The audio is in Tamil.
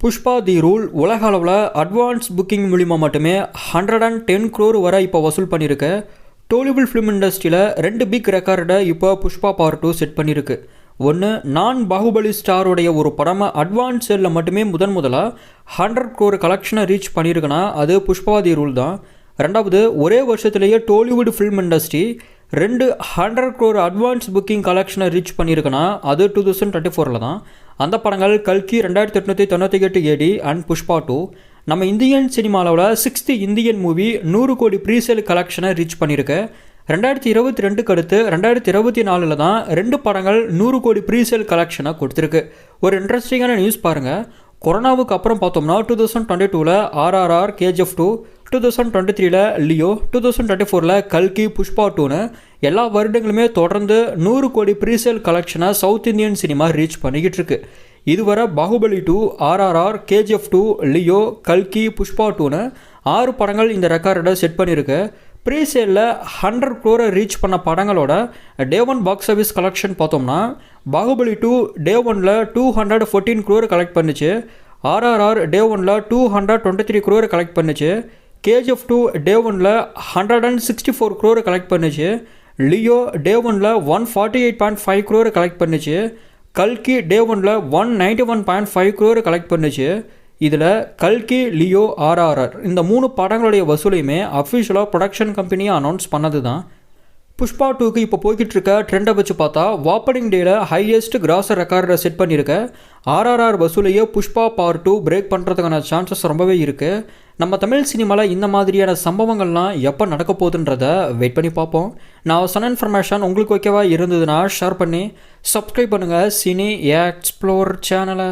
புஷ்பா தி ரூல் உலக அளவில் அட்வான்ஸ் புக்கிங் மூலிமா மட்டுமே ஹண்ட்ரட் அண்ட் டென் க்ரோர் வரை இப்போ வசூல் பண்ணியிருக்கு டோலிவுட் ஃபிலிம் இண்டஸ்ட்ரியில் ரெண்டு பிக் ரெக்கார்டை இப்போ புஷ்பா பார்ட் டூ செட் பண்ணியிருக்கு ஒன்று நான் பாகுபலி ஸ்டாருடைய ஒரு படமாக அட்வான்ஸ் செல்லில் மட்டுமே முதன் முதலாக ஹண்ட்ரட் க்ரோர் கலெக்ஷனை ரீச் பண்ணியிருக்குன்னா அது புஷ்பா தி ரூல் தான். ரெண்டாவது ஒரே வருஷத்துலேயே டோலிவுட் ஃபிலிம் இண்டஸ்ட்ரி ரெண்டு ஹண்ட்ரட் க்ரோர் அட்வான்ஸ் புக்கிங் கலெக்ஷனை ரீச் பண்ணியிருக்குன்னா அது டூ தௌசண்ட் டுவெண்ட்டி ஃபோரில் தான். அந்த படங்கள் கல்கி ரெண்டாயிரத்தி எட்நூற்றி தொண்ணூற்றி எட்டு A D and Pushpa two நம்ம இந்தியன் சினிமாவில் சிக்ஸ்த்து இந்தியன் மூவி நூறு கோடி ப்ரீசேல் கலெக்ஷனை ரீச் பண்ணியிருக்கு. ரெண்டாயிரத்தி இருபத்தி ரெண்டுக்கு அடுத்து ரெண்டாயிரத்தி இருபத்தி நாலில் தான் ரெண்டு படங்கள் நூறு கோடி ப்ரீசேல் கலெக்ஷனை கொடுத்துருக்கு. ஒரு இன்ட்ரெஸ்டிங்கான நியூஸ் பாருங்கள் கொரோனாவுக்கு அப்புறம் பார்த்தோம்னா டூ தௌசண்ட் டுவெண்ட்டி டூவில் RRR KGF two two thousand twenty த்ரீல லியோ டூ தௌசண்ட் டுவெண்ட்டி ஃபோரில் கல்கி புஷ்பா டூன்னு எல்லா வருடங்களுமே தொடர்ந்து நூறு கோடி ப்ரீசேல் கலெக்ஷனை சவுத் இந்தியன் சினிமா ரீச் பண்ணிக்கிட்டு இருக்கு இதுவரை Baahubali two RRR KGF two Leo கல்கி புஷ்பா டூன்னு ஆறு படங்கள் இந்த ரெக்கார்டை செட் பண்ணியிருக்கு. ப்ரீசேலில் ஹண்ட்ரட் க்ரோரை ரீச் பண்ண படங்களோட day one box office collection பார்த்தோம்னா பாகுபலி டூ டே ஒனில் two hundred fourteen crore collect பண்ணுச்சு. ஆர்ஆர்ஆர் டே ஒனில் two hundred twenty three crore collect பண்ணுச்சு. கேஜிஎஃப் டூ டே ஒனில் hundred and sixty four crore collect பண்ணுச்சு. லியோ டே ஒனில் one forty eight point five க்ரோரை collect பண்ணுச்சு. கல்கி டே ஒனில் one ninety one point five crore collect பண்ணுச்சு. இதில் கல்கி லியோ ஆர்ஆர்ஆர் இந்த மூணு படங்களுடைய வசூலையுமே அஃபிஷியலாக ப்ரொடக்ஷன் கம்பெனியை அனௌன்ஸ் பண்ணது தான் புஷ்பா டூக்கு இப்போ போய்கிட்டு இருக்க ட்ரெண்டை வச்சு பார்த்தா வாப்பனிங் டேல ஹையஸ்ட் கிராஸ் ரெக்கார்டை செட் பண்ணியிருக்க. ஆர்ஆர்ஆர் வசூலையே புஷ்பா பார்ட் டூ பிரேக் பண்ணுறதுக்கான சான்சஸ் ரொம்பவே இருக்குது நம்ம தமிழ் சினிமாவில் இந்த மாதிரியான சம்பவங்கள்லாம் எப்போ நடக்க போகுதுன்றத வெயிட் பண்ணி பார்ப்போம். நான் சொன்ன இன்ஃபர்மேஷன் உங்களுக்கு ஓகேவா இருந்ததுன்னா ஷேர் பண்ணி சப்ஸ்கிரைப் பண்ணுங்கள் சினி எக்ஸ்ப்ளோர் சேனலை